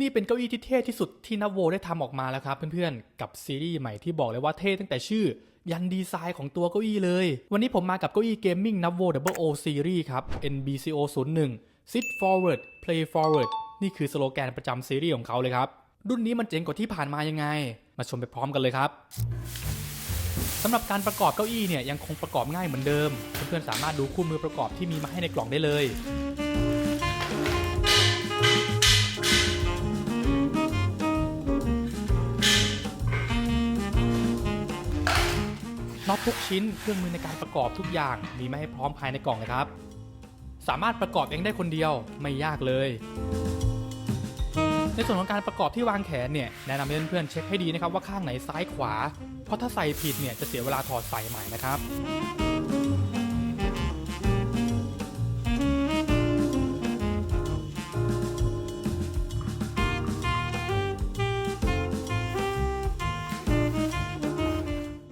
นี่เป็นเก้าอี้ที่เท่ที่สุดที่นับโวได้ทำออกมาแล้วครับเพื่อนๆ กับซีรีส์ใหม่ที่บอกเลยว่าเท่ตั้งแต่ชื่อ ยันดีไซน์ของตัวเก้าอี้เลย วันนี้ผมมากับเก้าอี้เกมมิ่งนับโว Double O Series ครับ NBCO 01 Sit Forward Play Forward นี่คือสโลแกนประจำซีรีส์ของเขาเลยครับ รุ่นนี้มันเจ๋งกว่าที่ผ่านมายังไง มาชมไปพร้อมกันเลยครับสำหรับการประกอบเก้าอี้เนี่ยยังคงประกอบง่ายเหมือนเดิม เพื่อนๆสามารถดูคู่มือประกอบที่มีมาให้ในกล่องได้เลย น็อตทุกชิ้น เครื่องมือในการประกอบทุกอย่างมีมาให้พร้อมภายในกล่องนะครับ สามารถประกอบเองได้คนเดียวไม่ยากเลยในส่วนของการประกอบที่วางแขนเนี่ยแนะนำให้เพื่อนๆเช็คให้ดีนะครับว่าข้างไหนซ้ายขวา เพราะถ้าใส่ผิดเนี่ยจะเสียเวลาถอดใส่ใหม่นะครับ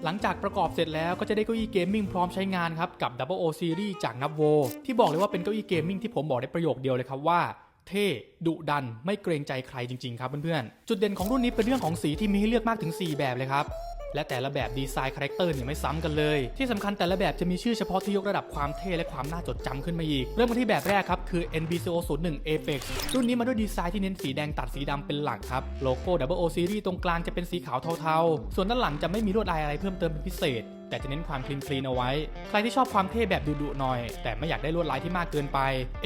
หลังจากประกอบเสร็จแล้วก็จะได้เก้าอี้เกมมิ่งพร้อมใช้งานครับกับ Double O Series จากนับโวที่บอกเลยว่าเป็นเก้าอี้เกมมิ่งที่ผมบอกได้ประโยคเดียวเลยครับว่าเท่ดุดัน ไม่เกรงใจใครจริง ๆ ครับเพื่อนๆ จุดเด่นของรุ่นนี้เป็นเรื่องของสีที่มีให้เลือกมากถึง 4 แบบเลยครับ และแต่ละแบบดีไซน์คาแรคเตอร์เนี่ยไม่ซ้ำกันเลย ที่สำคัญแต่ละแบบจะมีชื่อเฉพาะที่ยกระดับความเท่และความน่าจดจำขึ้นมาอีก เริ่มกันที่แบบแรกครับคือ NBCO 01 Apex รุ่นนี้มาด้วยดีไซน์ที่เน้นสีแดงตัดสีดำเป็นหลักครับ โลโก้ Double O Series ตรงกลางจะเป็นสีขาวเทาๆ ส่วนด้านหลังจะไม่มีลวดลายอะไรเพิ่มเติมเป็นพิเศษแต่จะเน้นความคลีนคลีนเอาไว้ ใครที่ชอบความเท่แบบดุๆหน่อย แต่ไม่อยากได้ลวดลายที่มากเกินไป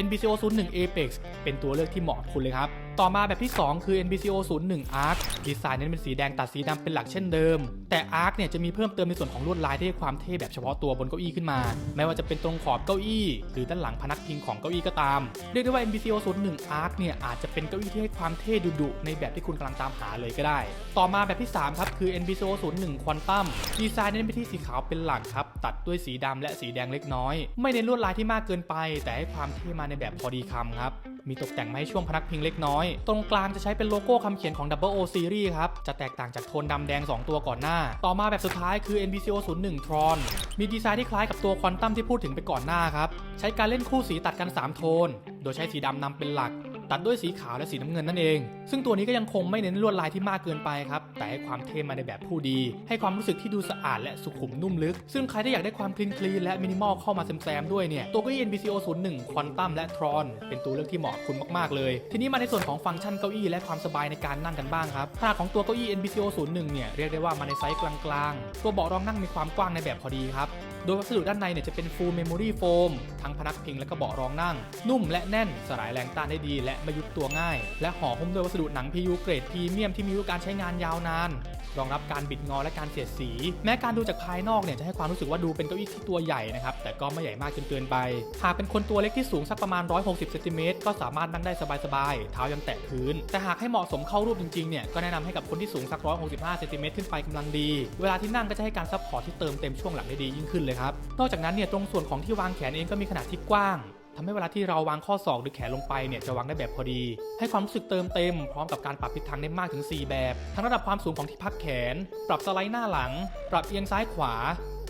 NBCO 01 Apex เป็นตัวเลือกที่เหมาะคุณเลยครับ ต่อมาแบบที่ 2 คือ NBCO 01 Arc ดีไซน์เน้นเป็นสีแดงตัดสีดำเป็นหลักเช่นเดิม แต่ Arc เนี่ยจะมีเพิ่มเติมในส่วนของลวดลายที่ให้ความเท่แบบเฉพาะตัวบนเก้าอี้ขึ้นมา ไม่ว่าจะเป็นตรงขอบเก้าอี้ หรือด้านหลังพนักพิงของเก้าอี้ก็ตาม เรียกได้ว่า NBCO 01 Arc เนี่ยอาจจะเป็นเก้าอี้ที่ให้ความเท่ดุๆในแบบที่คุณกำลังตามหาเลยก็ได้ ต่อมาแบบที่ 3 ครับ คือ NBCO 01 Quantum ดีไซน์เน้นไปที่สีขาวเป็นหลักครับ ตัดด้วยสีดำและสีแดงเล็กน้อย ไม่เน้นลวดลายที่มากเกินไป แต่ให้ความเท่มาในแบบพอดีคำครับมีตกแต่งมาให้ช่วงพนักพิงเล็กน้อย ตรงกลางจะใช้เป็นโลโก้คำเขียนของ Double O Series ครับ จะแตกต่างจากโทนดำแดง 2 ตัวก่อนหน้า ต่อมาแบบสุดท้ายคือ NBCO 01 Tron มีดีไซน์ที่คล้ายกับตัวควอนตัมที่พูดถึงไปก่อนหน้าครับ ใช้การเล่นคู่สีตัดกัน 3 โทนโดยใช้สีดำนำเป็นหลัก ตัดด้วยสีขาวและสีน้ำเงินนั่นเอง ซึ่งตัวนี้ก็ยังคงไม่เน้นลวดลายที่มากเกินไปครับ แต่ให้ความเท่มาในแบบผู้ดี ให้ความรู้สึกที่ดูสะอาดและสุขุมนุ่มลึก ซึ่งใครที่อยากได้ความคลีนคลีนและมินิมอลเข้ามาแซมๆด้วยเนี่ย ตัวเก้าอี้ NBCO 01 Quantum และ Tron เป็นตัวเลือกที่เหมาะคุณมากๆเลย ทีนี้มาในส่วนของฟังก์ชันเก้าอี้และความสบายในการนั่งกันบ้างครับขนาดของตัวเก้าอี้ NBCO 01เนี่ยเรียกได้ว่ามาในไซส์กลางๆ ตัวเบาะรองนั่งมีความกว้างในแบบพอดีครับ โดยวัสดุด้านในเนี่ยจะเป็นฟูลเมมโมรี่โฟมทั้งพนักพิงและก็เบาะรองนั่ง นุ่มและแน่นสลายแรงต้านได้ดี และไม่ยุบตัวง่าย และห่อหุ้มด้วยวัสดุหนัง PU เกรดพรีเมียมที่มีอายุการใช้งานยาวนาน รองรับการบิดงอและการเสียดสี แม้การดูจากภายนอกเนี่ยจะให้ความรู้สึกว่าดูเป็นเก้าอี้ที่ตัวใหญ่นะครับแต่ก็ไม่ใหญ่มากจนเกินไปหากเป็นคนตัวเล็กที่สูงสักประมาณ 160เซนติเมตรก็สามารถนั่งได้สบายๆเท้ายังแตะพื้น แต่หากให้เหมาะสมเข้ารูปจริงๆเนี่ยก็แนะนำให้กับคนที่สูงสัก 165เซนติเมตรขึ้นไปกำลังดี เวลาที่นั่งก็จะให้การซัพพอร์ตที่เติมเต็มช่วงหลังได้ดียิ่งขึ้นเลยครับนอกจากนั้นเนี่ยตรงส่วนของที่วางแขนเองก็มีขนาดที่กว้าง ทำให้เวลาที่เราวางข้อศอกหรือแขนลงไปเนี่ยจะวางได้แบบพอดี ให้ความรู้สึกเติมเต็มพร้อมกับการปรับทิศทางได้มากถึง 4 แบบ ทั้งระดับความสูงของที่พักแขน ปรับสไลด์หน้าหลัง ปรับเอียงซ้ายขวา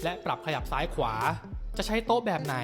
และปรับขยับซ้ายขวา จะใช้โต๊ะแบบไหน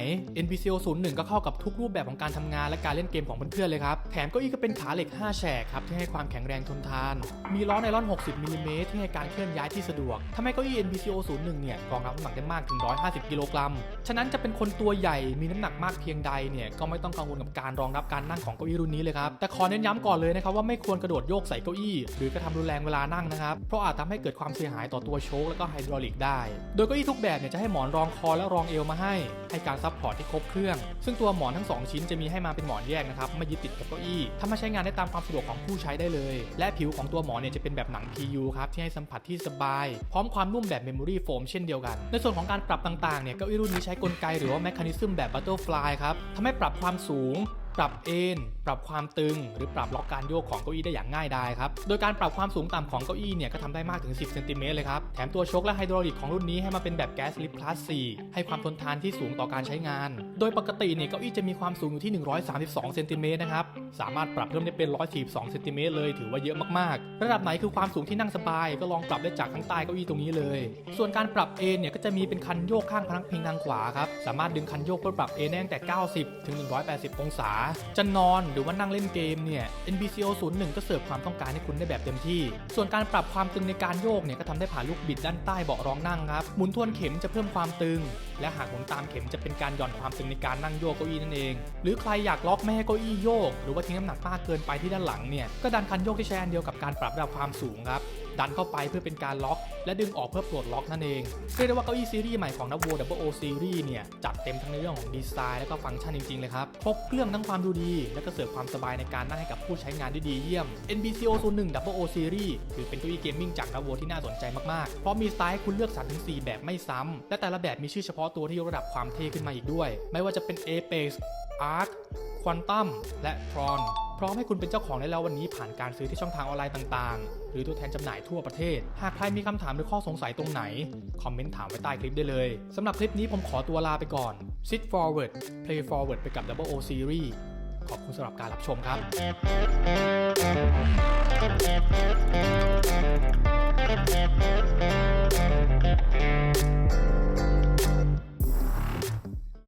NPCO 01ก็เข้ากับทุกรูปแบบของการทำงานและการเล่นเกมของเพื่อนๆเลยครับ แถมเก้าอี้ก็เป็นขาเหล็ก 5 แฉกครับที่ให้ความแข็งแรงทนทาน มีล้อไนลอน 60มิลลิเมตรที่ให้การเคลื่อนย้ายที่สะดวกทำให้เก้าอี้ NPCO 01เนี่ยรองรับน้ำหนักได้มากถึง 150 กิโลกรัม ฉะนั้นจะเป็นคนตัวใหญ่มีน้ำหนักมากเพียงใดเนี่ยก็ไม่ต้องกังวลกับการรองรับการนั่งของเก้าอี้รุ่นนี้เลยครับ แต่ขอเน้นย้ำก่อนเลยนะครับว่าไม่ควรกระโดดโยกใส่เก้าอี้ หรือกระทำรุนแรงเวลานั่งนะครับ เพราะอาจทำให้เกิดความเสียหายต่อตัวโชคและก็ไฮดรอลิกได้ โดยเก้าอี้ทุกแบบเนี่ยจะให้หมอนรองคอและรองเอวมาให้ให้การซัพพอร์ตที่ครบเครื่อง ซึ่งตัวหมอนทั้ง 2 ชิ้นจะมีให้มาเป็นหมอนแยกนะครับไม่ยึดติดกับเก้าอี้ทำให้ใช้งานได้ตามความสะดวกของผู้ใช้ได้เลย และผิวของตัวหมอนเนี่ยจะเป็นแบบหนัง PU ครับที่ให้สัมผัสที่สบาย พร้อมความนุ่มแบบเมมโมรี่โฟมเช่นเดียวกัน ในส่วนของการปรับต่างๆเนี่ยเก้าอี้รุ่นนี้ใช้กลไกหรือว่าแมคานิซึมแบบบัตเตอร์ฟลายครับทำให้ปรับความสูง ปรับเอนปรับความตึงหรือปรับล็อกการโยกของเก้าอี้ได้อย่างง่ายดายครับ โดยการปรับความสูงต่ำของเก้าอี้เนี่ยก็ทำได้มากถึง 10 เซนติเมตรเลยครับ แถมตัวชคและไฮดรอลิกของรุ่นนี้ให้มาเป็นแบบแก๊สลิฟคลาส4 ให้ความทนทานที่สูงต่อการใช้งาน โดยปกติเนี่ยเก้าอี้จะมีความสูงอยู่ที่ 132 เซนติเมตรนะครับ สามารถปรับเพิ่มได้เป็น 142 เซนติเมตรเลยถือว่าเยอะมากๆ ระดับไหนคือความสูงที่นั่งสบาย ก็ลองปรับได้จากข้างใต้เก้าอี้ตรงนี้เลย ส่วนการปรับเอนเนี่ยก็จะมีเป็นคันโยกข้างพนักพิงทางขวาครับ สามารถดึงคันโยกเพื่อปรับเอนได้ตั้งแต่ 90 ถึง 180 องศา จะนอนหรือว่านั่งเล่นเกมเนี่ย NBCO 01ก็เสิร์ฟความต้องการให้คุณได้แบบเต็มที่ ส่วนการปรับความตึงในการโยกเนี่ยก็ทำได้ผ่านลูกบิดด้านใต้เบาะรองนั่งครับหมุนทวนเข็มจะเพิ่มความตึง และหากหมุนตามเข็มจะเป็นการหย่อนความตึงในการนั่งโยกเก้าอี้นั่นเอง หรือใครอยากล็อกไม่ให้เก้าอี้โยก หรือว่าทิ้งน้ำหนักมากเกินไปที่ด้านหลังเนี่ยก็ดันคันโยกที่ใช้อันเดียวกับการปรับระดับความสูงครับ ดันเข้าไปเพื่อเป็นการล็อก และดึงออกเพื่อปลดล็อกนั่นเองเรียกได้ว่าเก้าอี้ซีรีส์ใหม่ของ n a v o Double O Series เนี่ยจัดเต็มทั้งในเรื่องของดีไซน์และก็ฟังก์ชันจริงๆเลยครับครบเครื่องทั้งความดูดี และก็เสิร์ฟความสบายในการนั่งให้กับผู้ใช้งานได้ดีเยี่ยม NBCO 01 Double O Series ถือเป็นเก้าอี้เกมมิ่งจาก n a v o ที่น่าสนใจมากๆ เพราะมีสไตล์ให้คุณเลือก3-4แบบไม่ซ้ำและแต่ละแบบมีชื่อเฉพาะตัวที่ยกระดับความเท่ขึ้นมาอีกด้วย ไม่ว่าจะเป็น Apex Arc Quantum และ Tron ร้อมให้คุณเป็นเจ้าของได้แล้ววันนี้ผ่านการซื้อที่ช่องทางออนไลน์ต่างๆ หรือตัวแทนจำหน่ายทั่วประเทศ หากใครมีคำถามหรือข้อสงสัยตรงไหน คอมเมนต์ถามไว้ใต้คลิปได้เลย สำหรับคลิปนี้ผมขอตัวลาไปก่อน sit forward play forward ไปกับ double o series ขอบคุณสำหรับการรับชมครับ